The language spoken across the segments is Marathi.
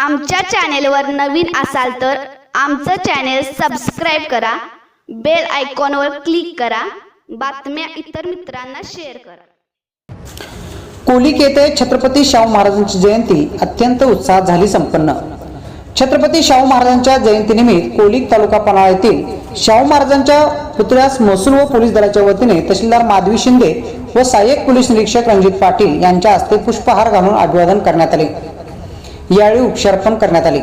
आमच्या चॅनेलवर नवीन असाल तर आमचं चॅनेल सबस्क्राईब करा बेल आयकॉनवर क्लिक करा बातम्या इतर मित्रांना शेअर करा. कोलिक येथे छत्रपती शाहू महाराजांची जयंती अत्यंत उत्साहात झाली संपन्न. छत्रपती शाहू महाराजांच्या जयंतीनिमित्त कोलिक तालुका पन्हाळा येथील शाहू महाराजांच्या पुतळ्यास महसूल व पोलीस दलाच्या वतीने तहसीलदार माधवी शिंदे व सहाय्यक पोलीस निरीक्षक रणजित पाटील यांच्या हस्ते पुष्पहार घालून अभिवादन करण्यात आले. यावेळी उपचारपण करण्यात आले.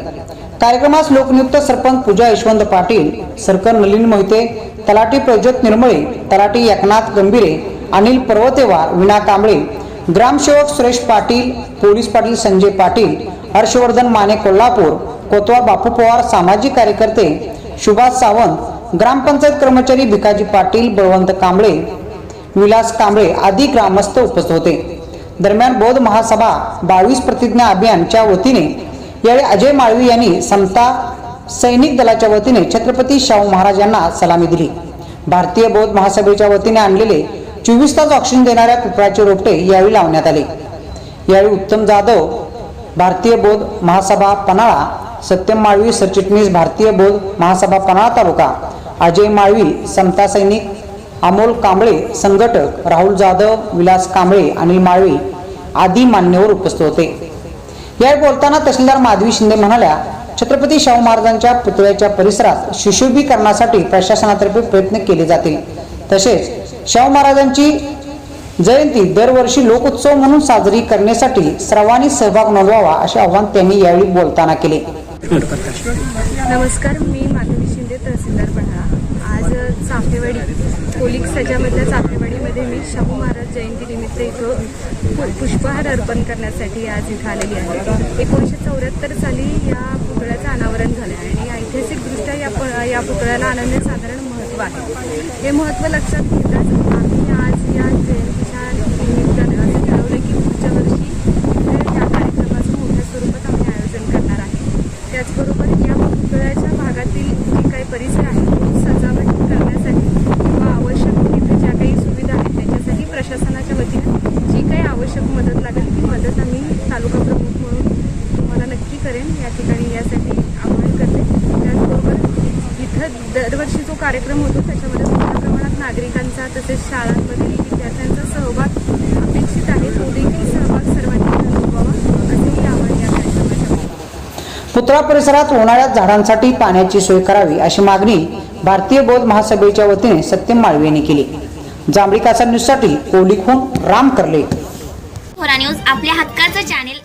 कार्यक्रमास लोकनियुक्त सरपंच पूजा यशवंत पाटील सरकर नलिन मोहिते तलाठी प्रज्योत निर्मळे तलाठी एकनाथ गंभीरे अनिल पर्वतेवार विना कांबळे ग्रामसेवक सुरेश पाटील पोलीस पाटील संजय पाटील हर्षवर्धन माने कोल्हापूर कोतवा बापू पवार सामाजिक कार्यकर्ते सुभाष सावंत ग्रामपंचायत कर्मचारी भिकाजी पाटील बळवंत कांबळे विलास कांबळे आदी ग्रामस्थ उपस्थित होते. दरम्यान बौद्ध महासभा बावीस प्रतिज्ञा अभियानच्या वतीने यावेळी अजय माळवी यांनी समता सैनिक दलाच्या वतीने छत्रपती शाहू महाराज यांना सलामी दिली. भारतीय बौद्ध महासभेच्या वतीने आणलेले चोवीस तास ऑक्सिजन देणाऱ्या पिपळाचे रोपटे यावेळी लावण्यात आले. यावेळी उत्तम जाधव भारतीय बौद्ध महासभा पन्हाळा सत्यम माळवी सरचिटणीस भारतीय बौद्ध महासभा पन्हाळा तालुका अजय माळवी समता सैनिक अमोल कांबळे संघटक राहुल जाधव विलास कांबळे अनिल माळवे आदी मान्यवर उपस्थित होते. यावेळी बोलताना तहसीलदार माधवी शिंदे म्हणाल्या छत्रपती शाहू महाराजांच्या पुतळ्याच्या परिसरात सुशोभीकरणासाठी प्रशासनातर्फे प्रयत्न केले जातील. तसेच शाहू महाराजांची जयंती दरवर्षी लोकोत्सव म्हणून साजरी करण्यासाठी सर्वांनी सहभाग नोंदवावा असे आवाहन त्यांनी यावेळी बोलताना केले. नमस्कार मी माधवी शिंदे तहसीलदार चाफेवाडी पोलिक सजामधल्या चाफेवाडीमध्ये मी शाहू महाराज जयंतीनिमित्त इथं पु- पुष्पहार अर्पण करण्यासाठी आज इथं आलेली आहे. एकोणीसशे चौऱ्याहत्तर साली या पुतळ्याचं अनावरण झालं आहे आणि ऐतिहासिकदृष्ट्या या या पुतळ्याला अनन्यसाधारण महत्त्व आहे. हे महत्त्व लक्षात घेताच आम्ही आज या जयंतीच्या निमित्तानं असं ठरवलं की पुढच्या वर्षी या कार्यक्रमाचं मोठ्या स्वरूपात आम्ही आयोजन करणार आहे. त्याचबरोबर या पुतळ्याच्या भागातील जे काही परिसर आहे सजावट करण्यासाठी किंवा आवश्यक तिथे ज्या काही सुविधा आहेत त्याच्यासाठी प्रशासनाच्या वतीने जी काही आवश्यक मदत लागेल ती मदत आम्ही तालुका प्रमुख म्हणून तुम्हाला नक्की करेन या ठिकाणी यासाठी आवाहन करते त्याचबरोबर इथं दरवर्षी जो कार्यक्रम होतो त्याच्यामध्ये मोठ्या प्रमाणात नागरिकांचा तसेच शाळांमधील विद्यार्थ्यांचा सहभाग अपेक्षित आहे. तो देखील सहभाग सर्वांनी नोंदवावा असेही आवाहन या कार्यक्रमाच्या वतीने पुतळा परिसरात उन्हाळ्यात झाडांसाठी पाण्याची सोय करावी अशी मागणी भारतीय बौद्ध महासभेच्या वतीने सत्यम माळवे यांनी केली. जांभळी कासा न्यूजसाठी कोलिकहून राम करले. होरा न्यूज आपल्या हक्काचं चॅनेल